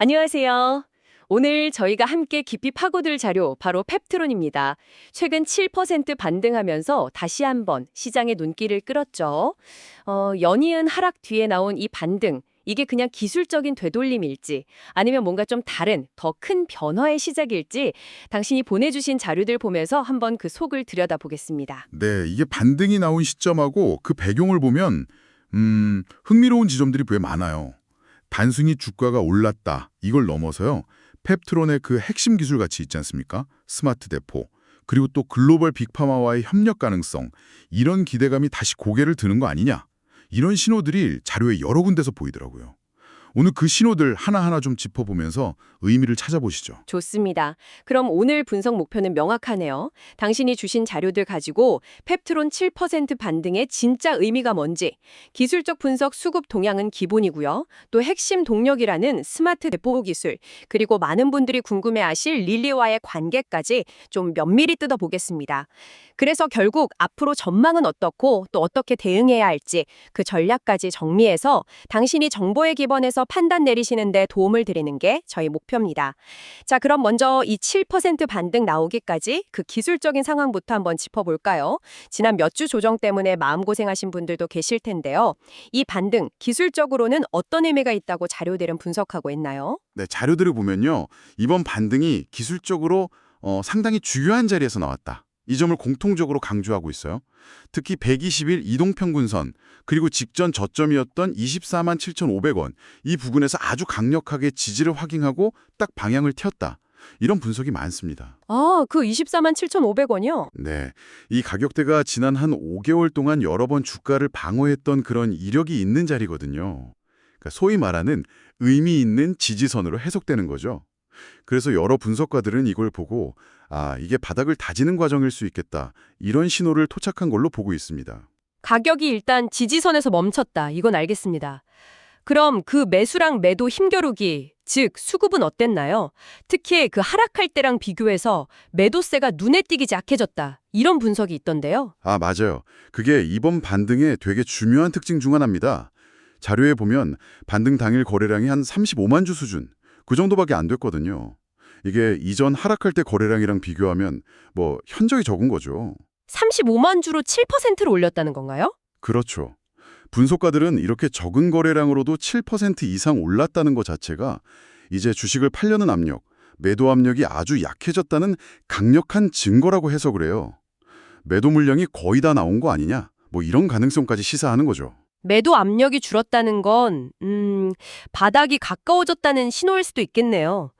안녕하세요. 오늘 저희가 함께 깊이 파고들 자료 바로 펩트론입니다. 최근 7% 반등하면서 다시 한번 시장의 눈길을 끌었죠. 어, 연이은 하락 뒤에 나온 이 반등, 이게 그냥 기술적인 되돌림일지 아니면 뭔가 좀 다른 더 큰 변화의 시작일지 당신이 보내주신 자료들 보면서 한번 그 속을 들여다보겠습니다. 네, 이게 반등이 나온 시점하고 그 배경을 보면 음, 흥미로운 지점들이 꽤 많아요. 단순히 주가가 올랐다 이걸 넘어서요. 펩트론의 그 핵심 기술 가치 있지 않습니까? 스마트 대포 그리고 또 글로벌 빅파마와의 협력 가능성 이런 기대감이 다시 고개를 드는 거 아니냐 이런 신호들이 자료에 여러 군데서 보이더라고요. 오늘 그 신호들 하나하나 좀 짚어보면서 의미를 찾아보시죠. 좋습니다. 그럼 오늘 분석 목표는 명확하네요. 당신이 주신 자료들 가지고 펩트론 7% 반등의 진짜 의미가 뭔지, 기술적 분석 수급 동향은 기본이고요. 또 핵심 동력이라는 스마트 대포 기술, 그리고 많은 분들이 궁금해하실 릴리와의 관계까지 좀 면밀히 뜯어보겠습니다. 그래서 결국 앞으로 전망은 어떻고 또 어떻게 대응해야 할지 그 전략까지 정리해서 당신이 정보에 기반해서 판단 내리시는데 도움을 드리는 게 저희 목표입니다. 자, 그럼 먼저 이 7% 반등 나오기까지 그 기술적인 상황부터 한번 짚어볼까요? 지난 몇 주 조정 때문에 마음고생하신 분들도 계실 텐데요. 이 반등, 기술적으로는 어떤 의미가 있다고 자료들은 분석하고 있나요? 네, 자료들을 보면요. 이번 반등이 기술적으로 어, 상당히 중요한 자리에서 나왔다. 이 점을 공통적으로 강조하고 있어요. 특히 120일 이동평균선 그리고 직전 저점이었던 24만 7,500원 이 부근에서 아주 강력하게 지지를 확인하고 딱 방향을 튀었다. 이런 분석이 많습니다. 아, 그 24만 7,500원이요? 네, 이 가격대가 지난 한 5개월 동안 여러 번 주가를 방어했던 그런 이력이 있는 자리거든요. 그러니까 소위 말하는 의미 있는 지지선으로 해석되는 거죠. 그래서 여러 분석가들은 이걸 보고 아, 이게 바닥을 다지는 과정일 수 있겠다. 이런 신호를 토착한 걸로 보고 있습니다. 가격이 일단 지지선에서 멈췄다. 이건 알겠습니다. 그럼 그 매수랑 매도 힘겨루기, 즉 수급은 어땠나요? 특히 그 하락할 때랑 비교해서 매도세가 눈에 띄기 약해졌다. 이런 분석이 있던데요. 아, 맞아요. 그게 이번 반등의 되게 중요한 특징 중 하나입니다. 자료에 보면 반등 당일 거래량이 한 35만 주 수준. 그 정도밖에 안 됐거든요. 이게 이전 하락할 때 거래량이랑 비교하면 뭐 현저히 적은 거죠. 35만 주로 7%를 올렸다는 건가요? 그렇죠. 분석가들은 이렇게 적은 거래량으로도 7% 이상 올랐다는 것 자체가 이제 주식을 팔려는 압력, 매도 압력이 아주 약해졌다는 강력한 증거라고 해석을 해요. 매도 물량이 거의 다 나온 거 아니냐? 뭐 이런 가능성까지 시사하는 거죠. 매도 압력이 줄었다는 건, 음, 바닥이 가까워졌다는 신호일 수도 있겠네요.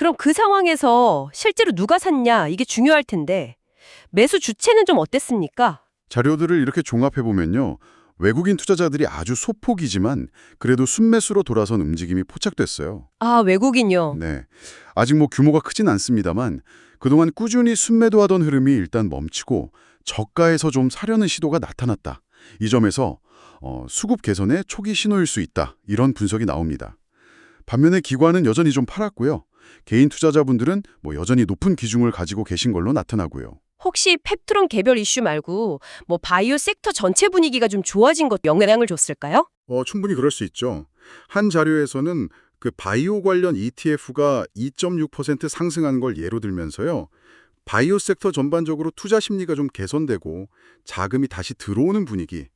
그럼 그 상황에서 실제로 누가 샀냐, 이게 중요할 텐데, 매수 주체는 좀 어땠습니까? 자료들을 이렇게 종합해 보면요. 외국인 투자자들이 아주 소폭이지만 그래도 순매수로 돌아선 움직임이 포착됐어요. 아, 외국인요. 네. 아직 뭐 규모가 크진 않습니다만 그동안 꾸준히 순매도하던 흐름이 일단 멈추고 저가에서 좀 사려는 시도가 나타났다. 이 점에서 어, 수급 개선의 초기 신호일 수 있다. 이런 분석이 나옵니다. 반면에 기관은 여전히 좀 팔았고요. 개인 투자자분들은 뭐 여전히 높은 기중을 가지고 계신 걸로 나타나고요. 혹시 펩트론 개별 이슈 말고 뭐 바이오 섹터 전체 분위기가 좀 좋아진 것 영향을 줬을까요? 어, 충분히 그럴 수 있죠. 한 자료에서는 그 바이오 관련 ETF가 2.6% 상승한 걸 예로 들면서요. 바이오 섹터 전반적으로 투자 심리가 좀 개선되고 자금이 다시 들어오는 분위기.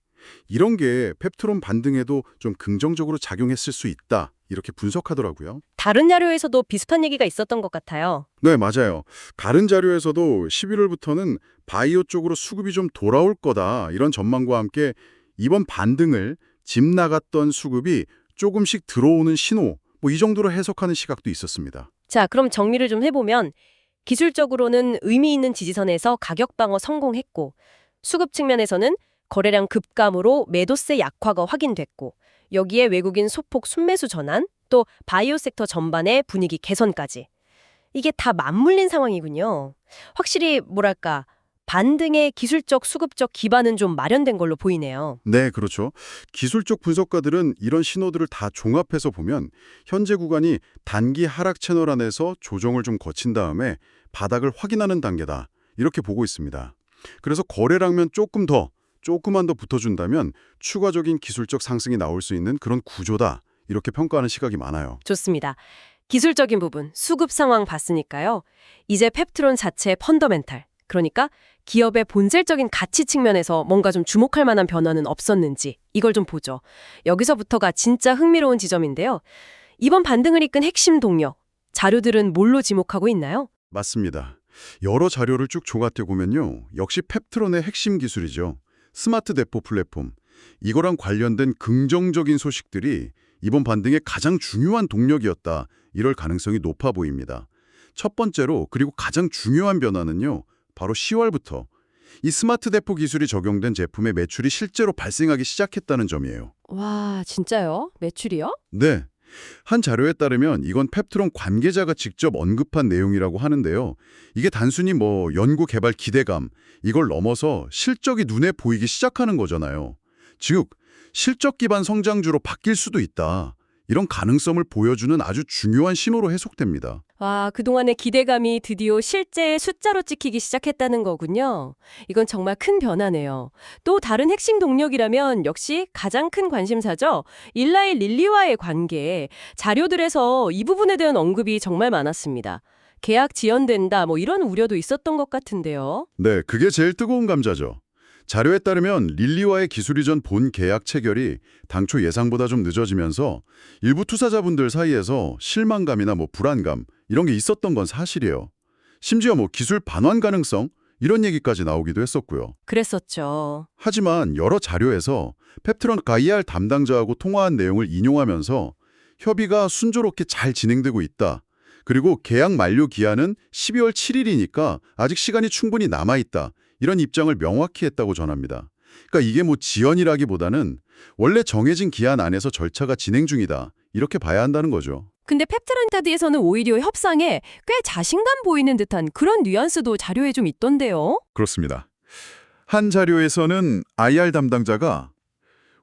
이런 게 펩트론 반등에도 좀 긍정적으로 작용했을 수 있다. 이렇게 분석하더라고요. 다른 자료에서도 비슷한 얘기가 있었던 것 같아요. 네, 맞아요. 다른 자료에서도 11월부터는 바이오 쪽으로 수급이 좀 돌아올 거다. 이런 전망과 함께 이번 반등을 집 나갔던 수급이 조금씩 들어오는 신호, 뭐 이 정도로 해석하는 시각도 있었습니다. 자, 그럼 정리를 좀 해보면 기술적으로는 의미 있는 지지선에서 가격 방어 성공했고 수급 측면에서는 거래량 급감으로 매도세 약화가 확인됐고 여기에 외국인 소폭 순매수 전환 또 바이오 섹터 전반의 분위기 개선까지 이게 다 맞물린 상황이군요. 확실히 뭐랄까 반등의 기술적 수급적 기반은 좀 마련된 걸로 보이네요. 네, 그렇죠. 기술적 분석가들은 이런 신호들을 다 종합해서 보면 현재 구간이 단기 하락 채널 안에서 조정을 좀 거친 다음에 바닥을 확인하는 단계다. 이렇게 보고 있습니다. 그래서 거래량면 조금 더, 조금만 더 붙어준다면 추가적인 기술적 상승이 나올 수 있는 그런 구조다. 이렇게 평가하는 시각이 많아요. 좋습니다. 기술적인 부분, 수급 상황 봤으니까요. 이제 펩트론 자체의 펀더멘탈, 그러니까 기업의 본질적인 가치 측면에서 뭔가 좀 주목할 만한 변화는 없었는지 이걸 좀 보죠. 여기서부터가 진짜 흥미로운 지점인데요. 이번 반등을 이끈 핵심 동력, 자료들은 뭘로 지목하고 있나요? 맞습니다. 여러 자료를 쭉 조각해 보면요. 역시 펩트론의 핵심 기술이죠. 스마트 대포 플랫폼. 이거랑 관련된 긍정적인 소식들이 이번 반등의 가장 중요한 동력이었다. 이럴 가능성이 높아 보입니다. 첫 번째로 그리고 가장 중요한 변화는요. 바로 10월부터 이 스마트 대포 기술이 적용된 제품의 매출이 실제로 발생하기 시작했다는 점이에요. 와, 진짜요? 매출이요? 네. 한 자료에 따르면 이건 펩트론 관계자가 직접 언급한 내용이라고 하는데요. 이게 단순히 뭐 연구 개발 기대감, 이걸 넘어서 실적이 눈에 보이기 시작하는 거잖아요. 즉, 실적 기반 성장주로 바뀔 수도 있다. 이런 가능성을 보여주는 아주 중요한 신호로 해석됩니다. 와, 그동안의 기대감이 드디어 실제 숫자로 찍히기 시작했다는 거군요. 이건 정말 큰 변화네요. 또 다른 핵심 동력이라면 역시 가장 큰 관심사죠. 일라이 릴리와의 관계. 자료들에서 이 부분에 대한 언급이 정말 많았습니다. 계약 지연된다, 뭐 이런 우려도 있었던 것 같은데요. 네, 그게 제일 뜨거운 감자죠. 자료에 따르면 릴리와의 기술 이전 본 계약 체결이 당초 예상보다 좀 늦어지면서 일부 투자자분들 사이에서 실망감이나 뭐 불안감 이런 게 있었던 건 사실이에요. 심지어 뭐 기술 반환 가능성 이런 얘기까지 나오기도 했었고요. 그랬었죠. 하지만 여러 자료에서 펩트론 가이알 담당자하고 통화한 내용을 인용하면서 협의가 순조롭게 잘 진행되고 있다. 그리고 계약 만료 기한은 12월 7일이니까 아직 시간이 충분히 남아있다. 이런 입장을 명확히 했다고 전합니다. 그러니까 이게 뭐 지연이라기보다는 원래 정해진 기한 안에서 절차가 진행 중이다. 이렇게 봐야 한다는 거죠. 근데 펩트란타드에서는 오히려 협상에 꽤 자신감 보이는 듯한 그런 뉘앙스도 자료에 좀 있던데요. 그렇습니다. 한 자료에서는 IR 담당자가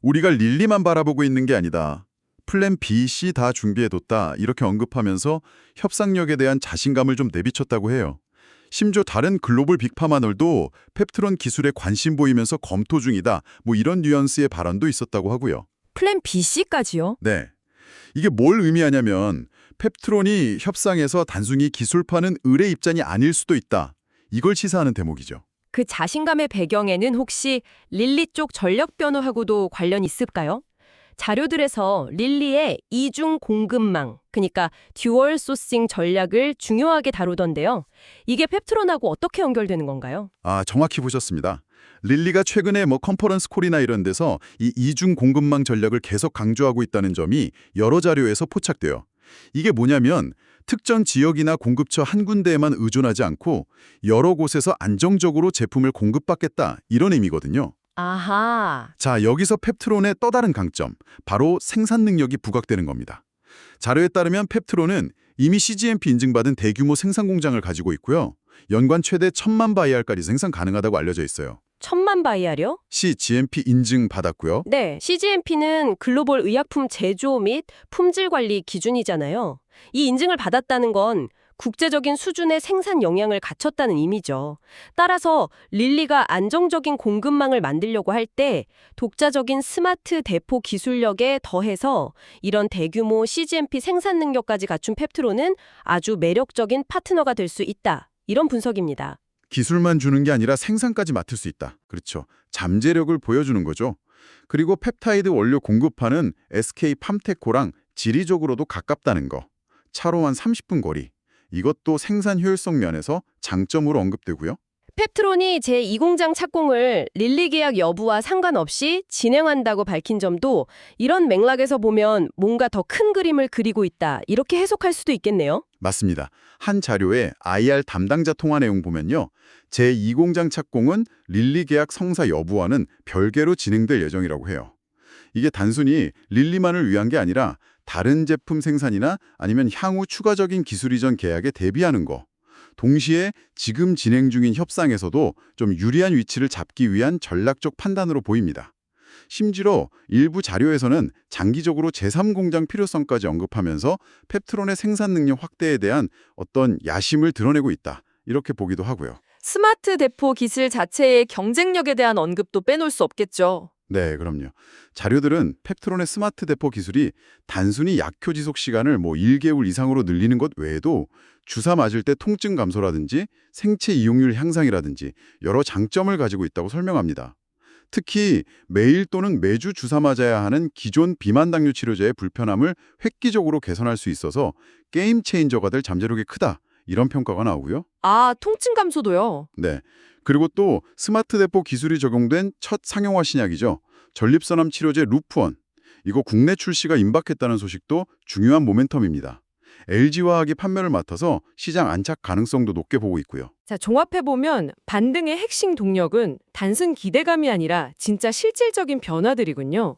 우리가 릴리만 바라보고 있는 게 아니다. 플랜 B, C 다 준비해뒀다. 이렇게 언급하면서 협상력에 대한 자신감을 좀 내비쳤다고 해요. 심지어 다른 글로벌 빅파마널도 펩트론 기술에 관심 보이면서 검토 중이다. 뭐 이런 뉘앙스의 발언도 있었다고 하고요. 플랜 BC까지요? 네. 이게 뭘 의미하냐면 펩트론이 협상에서 단순히 기술파는 의뢰 입장이 아닐 수도 있다. 이걸 시사하는 대목이죠. 그 자신감의 배경에는 혹시 릴리 쪽 전력 변화하고도 관련 있을까요? 자료들에서 릴리의 이중 공급망, 그러니까 듀얼 소싱 전략을 중요하게 다루던데요. 이게 펩트론하고 어떻게 연결되는 건가요? 아, 정확히 보셨습니다. 릴리가 최근에 뭐 컨퍼런스 콜이나 이런 데서 이 이중 공급망 전략을 계속 강조하고 있다는 점이 여러 자료에서 포착돼요. 이게 뭐냐면 특정 지역이나 공급처 한 군데에만 의존하지 않고 여러 곳에서 안정적으로 제품을 공급받겠다 이런 의미거든요. 아하, 자, 여기서 펩트론의 또 다른 강점, 바로 생산 능력이 부각되는 겁니다. 자료에 따르면 펩트론은 이미 CGMP 인증받은 대규모 생산 공장을 가지고 있고요. 연간 최대 천만 바이알까지 생산 가능하다고 알려져 있어요. 천만 바이알이요? CGMP 인증 받았고요. 네, CGMP는 글로벌 의약품 제조 및 품질 관리 기준이잖아요. 이 인증을 받았다는 건 국제적인 수준의 생산 역량을 갖췄다는 의미죠. 따라서 릴리가 안정적인 공급망을 만들려고 할 때 독자적인 스마트 대포 기술력에 더해서 이런 대규모 CGMP 생산 능력까지 갖춘 펩트로는 아주 매력적인 파트너가 될 수 있다. 이런 분석입니다. 기술만 주는 게 아니라 생산까지 맡을 수 있다. 그렇죠. 잠재력을 보여주는 거죠. 그리고 펩타이드 원료 공급하는 SK 팜테코랑 지리적으로도 가깝다는 거. 차로 한 30분 거리. 이것도 생산 효율성 면에서 장점으로 언급되고요. 펩트론이 제2공장 착공을 릴리 계약 여부와 상관없이 진행한다고 밝힌 점도 이런 맥락에서 보면 뭔가 더 큰 그림을 그리고 있다. 이렇게 해석할 수도 있겠네요. 맞습니다. 한 자료에 IR 담당자 통화 내용 보면요. 제2공장 착공은 릴리 계약 성사 여부와는 별개로 진행될 예정이라고 해요. 이게 단순히 릴리만을 위한 게 아니라 다른 제품 생산이나 아니면 향후 추가적인 기술 이전 계약에 대비하는 거. 동시에 지금 진행 중인 협상에서도 좀 유리한 위치를 잡기 위한 전략적 판단으로 보입니다. 심지어 일부 자료에서는 장기적으로 제3공장 필요성까지 언급하면서 펩트론의 생산 능력 확대에 대한 어떤 야심을 드러내고 있다. 이렇게 보기도 하고요. 스마트 대포 기술 자체의 경쟁력에 대한 언급도 빼놓을 수 없겠죠. 네, 그럼요. 자료들은 펩트론의 스마트 대포 기술이 단순히 약효 지속 시간을 뭐 1개월 이상으로 늘리는 것 외에도 주사 맞을 때 통증 감소라든지 생체 이용률 향상이라든지 여러 장점을 가지고 있다고 설명합니다. 특히 매일 또는 매주 주사 맞아야 하는 기존 비만 당뇨 치료제의 불편함을 획기적으로 개선할 수 있어서 게임 체인저가 될 잠재력이 크다. 이런 평가가 나오고요. 아, 통증 감소도요. 네. 그리고 또 스마트 대포 기술이 적용된 첫 상용화 신약이죠. 전립선암 치료제 루프원. 이거 국내 출시가 임박했다는 소식도 중요한 모멘텀입니다. LG화학이 판매를 맡아서 시장 안착 가능성도 높게 보고 있고요. 자, 종합해보면 반등의 핵심 동력은 단순 기대감이 아니라 진짜 실질적인 변화들이군요.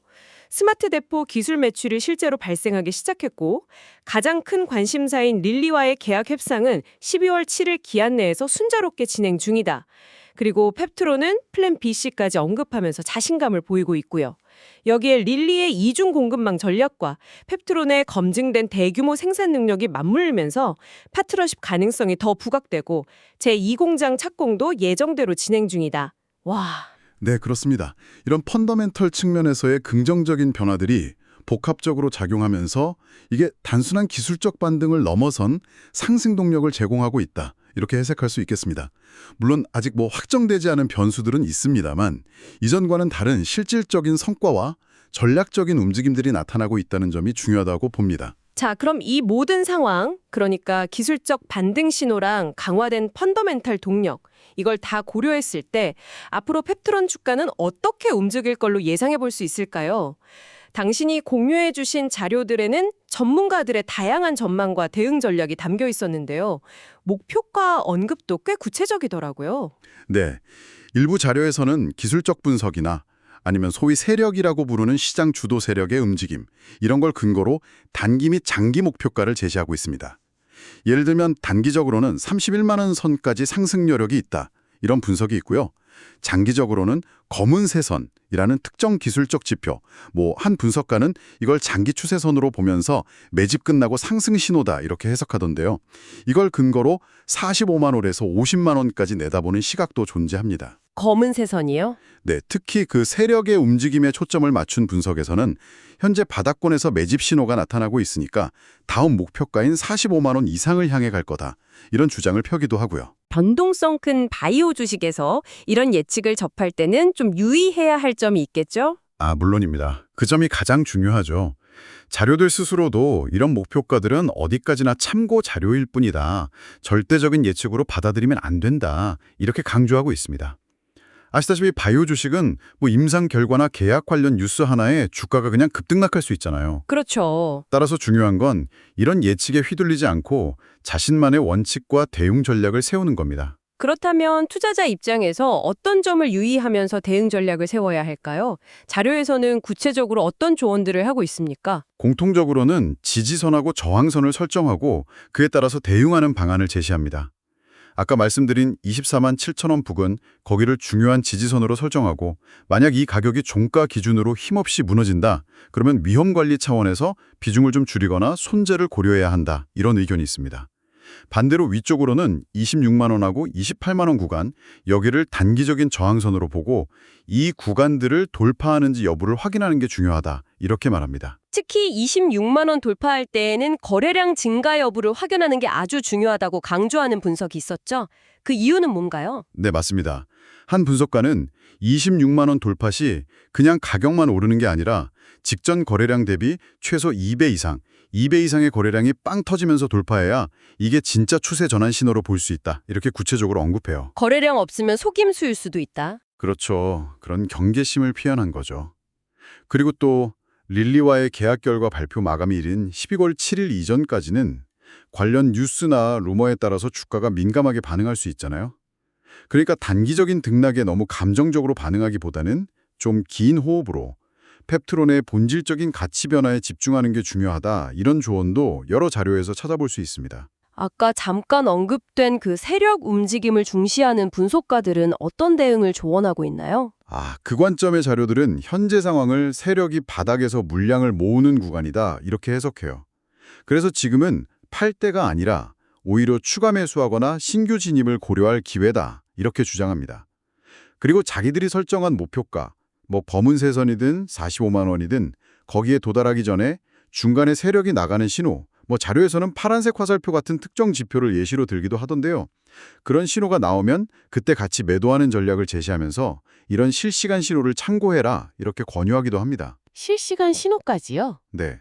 스마트 대포 기술 매출이 실제로 발생하기 시작했고 가장 큰 관심사인 릴리와의 계약 협상은 12월 7일 기한 내에서 순조롭게 진행 중이다. 그리고 펩트로는 플랜 B씨까지 언급하면서 자신감을 보이고 있고요. 여기에 릴리의 이중 공급망 전략과 펩트론의 검증된 대규모 생산 능력이 맞물리면서 파트너십 가능성이 더 부각되고 제2공장 착공도 예정대로 진행 중이다. 와, 네, 그렇습니다. 이런 펀더멘털 측면에서의 긍정적인 변화들이 복합적으로 작용하면서 이게 단순한 기술적 반등을 넘어선 상승 동력을 제공하고 있다. 이렇게 해석할 수 있겠습니다. 물론 아직 뭐 확정되지 않은 변수들은 있습니다만 이전과는 다른 실질적인 성과와 전략적인 움직임들이 나타나고 있다는 점이 중요하다고 봅니다. 자, 그럼 이 모든 상황, 그러니까 기술적 반등 신호랑 강화된 펀더멘탈 동력, 이걸 다 고려했을 때 앞으로 펩트론 주가는 어떻게 움직일 걸로 예상해 볼 수 있을까요? 당신이 공유해 주신 자료들에는 전문가들의 다양한 전망과 대응 전략이 담겨 있었는데요. 목표가 언급도 꽤 구체적이더라고요. 네. 일부 자료에서는 기술적 분석이나 아니면 소위 세력이라고 부르는 시장 주도 세력의 움직임, 이런 걸 근거로 단기 및 장기 목표가를 제시하고 있습니다. 예를 들면 단기적으로는 31만 원 선까지 상승 여력이 있다. 이런 분석이 있고요. 장기적으로는 검은 세선이라는 특정 기술적 지표, 뭐 한 분석가는 이걸 장기 추세선으로 보면서 매집 끝나고 상승 신호다 이렇게 해석하던데요. 이걸 근거로 45만 원에서 50만 원까지 내다보는 시각도 존재합니다. 검은 세선이요? 네, 특히 그 세력의 움직임에 초점을 맞춘 분석에서는 현재 바닥권에서 매집 신호가 나타나고 있으니까 다음 목표가인 45만 원 이상을 향해 갈 거다. 이런 주장을 펴기도 하고요. 변동성 큰 바이오 주식에서 이런 예측을 접할 때는 좀 유의해야 할 점이 있겠죠? 아, 물론입니다. 그 점이 가장 중요하죠. 자료들 스스로도 이런 목표가들은 어디까지나 참고 자료일 뿐이다. 절대적인 예측으로 받아들이면 안 된다. 이렇게 강조하고 있습니다. 아시다시피 바이오 주식은 뭐 임상 결과나 계약 관련 뉴스 하나에 주가가 그냥 급등락할 수 있잖아요. 그렇죠. 따라서 중요한 건 이런 예측에 휘둘리지 않고 자신만의 원칙과 대응 전략을 세우는 겁니다. 그렇다면 투자자 입장에서 어떤 점을 유의하면서 대응 전략을 세워야 할까요? 자료에서는 구체적으로 어떤 조언들을 하고 있습니까? 공통적으로는 지지선하고 저항선을 설정하고 그에 따라서 대응하는 방안을 제시합니다. 아까 말씀드린 24만 7천 원 부근 거기를 중요한 지지선으로 설정하고 만약 이 가격이 종가 기준으로 힘없이 무너진다 그러면 위험 관리 차원에서 비중을 좀 줄이거나 손재를 고려해야 한다 이런 의견이 있습니다. 반대로 위쪽으로는 26만 원하고 28만 원 구간 여기를 단기적인 저항선으로 보고 이 구간들을 돌파하는지 여부를 확인하는 게 중요하다 이렇게 말합니다. 특히 26만 원 돌파할 때에는 거래량 증가 여부를 확인하는 게 아주 중요하다고 강조하는 분석이 있었죠. 그 이유는 뭔가요? 네, 맞습니다. 한 분석가는 26만 원 돌파 시 그냥 가격만 오르는 게 아니라 직전 거래량 대비 최소 2배 이상, 2배 이상의 거래량이 빵 터지면서 돌파해야 이게 진짜 추세 전환 신호로 볼 수 있다. 이렇게 구체적으로 언급해요. 거래량 없으면 속임수일 수도 있다. 그렇죠. 그런 경계심을 표현한 거죠. 그리고 또 릴리와의 계약 결과 발표 마감일인 12월 7일 이전까지는 관련 뉴스나 루머에 따라서 주가가 민감하게 반응할 수 있잖아요. 그러니까 단기적인 등락에 너무 감정적으로 반응하기보다는 좀 긴 호흡으로 펩트론의 본질적인 가치 변화에 집중하는 게 중요하다. 이런 조언도 여러 자료에서 찾아볼 수 있습니다. 아까 잠깐 언급된 그 세력 움직임을 중시하는 분석가들은 어떤 대응을 조언하고 있나요? 아, 그 관점의 자료들은 현재 상황을 세력이 바닥에서 물량을 모으는 구간이다 이렇게 해석해요. 그래서 지금은 팔 때가 아니라 오히려 추가 매수하거나 신규 진입을 고려할 기회다 이렇게 주장합니다. 그리고 자기들이 설정한 목표가 뭐 검은세선이든 45만 원이든 거기에 도달하기 전에 중간에 세력이 나가는 신호, 뭐 자료에서는 파란색 화살표 같은 특정 지표를 예시로 들기도 하던데요. 그런 신호가 나오면 그때 같이 매도하는 전략을 제시하면서 이런 실시간 신호를 참고해라 이렇게 권유하기도 합니다. 실시간 신호까지요? 네.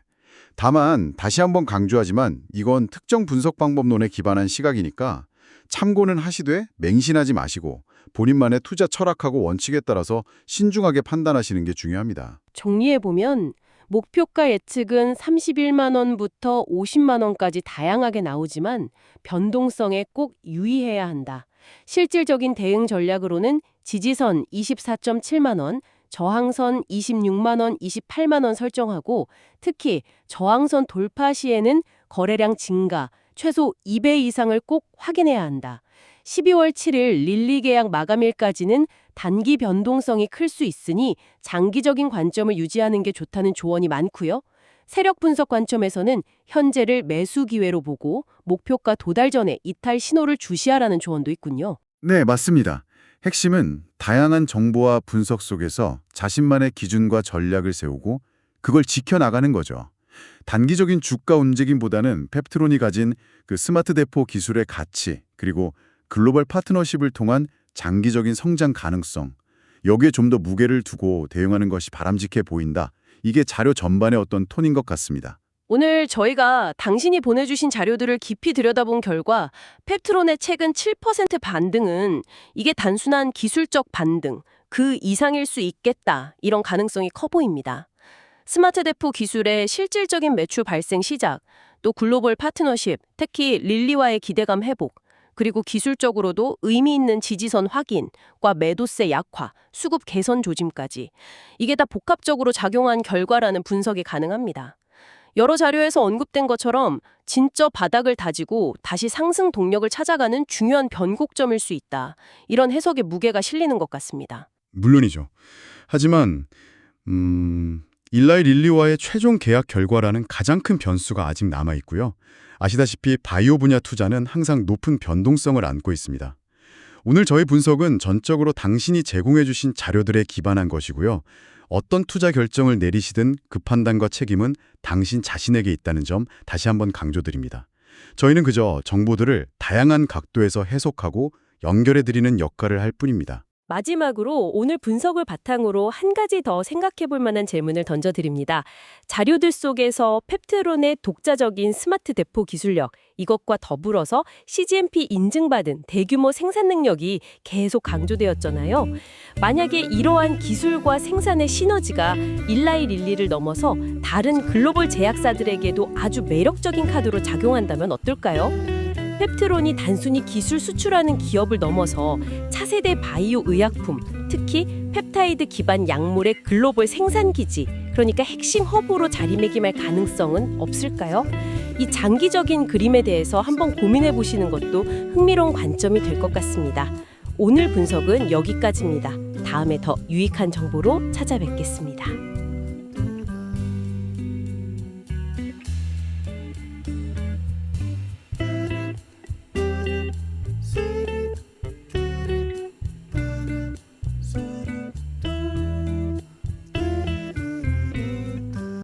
다만 다시 한번 강조하지만 이건 특정 분석 방법론에 기반한 시각이니까 참고는 하시되 맹신하지 마시고 본인만의 투자 철학하고 원칙에 따라서 신중하게 판단하시는 게 중요합니다. 정리해보면 목표가 예측은 31만 원부터 50만 원까지 다양하게 나오지만 변동성에 꼭 유의해야 한다. 실질적인 대응 전략으로는 지지선 24.7만 원, 저항선 26만 원, 28만 원 설정하고 특히 저항선 돌파 시에는 거래량 증가, 최소 2배 이상을 꼭 확인해야 한다. 12월 7일 릴리 계약 마감일까지는 단기 변동성이 클 수 있으니 장기적인 관점을 유지하는 게 좋다는 조언이 많고요. 세력 분석 관점에서는 현재를 매수 기회로 보고 목표가 도달 전에 이탈 신호를 주시하라는 조언도 있군요. 네, 맞습니다. 핵심은 다양한 정보와 분석 속에서 자신만의 기준과 전략을 세우고 그걸 지켜나가는 거죠. 단기적인 주가 움직임보다는 펩트론이 가진 그 스마트 대포 기술의 가치 그리고 글로벌 파트너십을 통한 장기적인 성장 가능성 여기에 좀 더 무게를 두고 대응하는 것이 바람직해 보인다. 이게 자료 전반의 어떤 톤인 것 같습니다. 오늘 저희가 당신이 보내주신 자료들을 깊이 들여다본 결과 펩트론의 최근 7% 반등은 이게 단순한 기술적 반등, 그 이상일 수 있겠다 이런 가능성이 커 보입니다. 스마트 대포 기술의 실질적인 매출 발생 시작, 또 글로벌 파트너십, 특히 릴리와의 기대감 회복, 그리고 기술적으로도 의미 있는 지지선 확인과 매도세 약화, 수급 개선 조짐까지 이게 다 복합적으로 작용한 결과라는 분석이 가능합니다. 여러 자료에서 언급된 것처럼 진짜 바닥을 다지고 다시 상승 동력을 찾아가는 중요한 변곡점일 수 있다. 이런 해석에 무게가 실리는 것 같습니다. 물론이죠. 하지만 음, 일라이 릴리와의 최종 계약 결과라는 가장 큰 변수가 아직 남아 있고요. 아시다시피 바이오 분야 투자는 항상 높은 변동성을 안고 있습니다. 오늘 저희 분석은 전적으로 당신이 제공해 주신 자료들에 기반한 것이고요. 어떤 투자 결정을 내리시든 그 판단과 책임은 당신 자신에게 있다는 점 다시 한번 강조드립니다. 저희는 그저 정보들을 다양한 각도에서 해석하고 연결해 드리는 역할을 할 뿐입니다. 마지막으로 오늘 분석을 바탕으로 한 가지 더 생각해 볼 만한 질문을 던져드립니다. 자료들 속에서 펩트론의 독자적인 스마트 대포 기술력, 이것과 더불어서 CGMP 인증받은 대규모 생산 능력이 계속 강조되었잖아요. 만약에 이러한 기술과 생산의 시너지가 일라이 릴리를 넘어서 다른 글로벌 제약사들에게도 아주 매력적인 카드로 작용한다면 어떨까요? 펩트론이 단순히 기술 수출하는 기업을 넘어서 차세대 바이오 의약품, 특히 펩타이드 기반 약물의 글로벌 생산 기지, 그러니까 핵심 허브로 자리매김할 가능성은 없을까요? 이 장기적인 그림에 대해서 한번 고민해 보시는 것도 흥미로운 관점이 될 것 같습니다. 오늘 분석은 여기까지입니다. 다음에 더 유익한 정보로 찾아뵙겠습니다.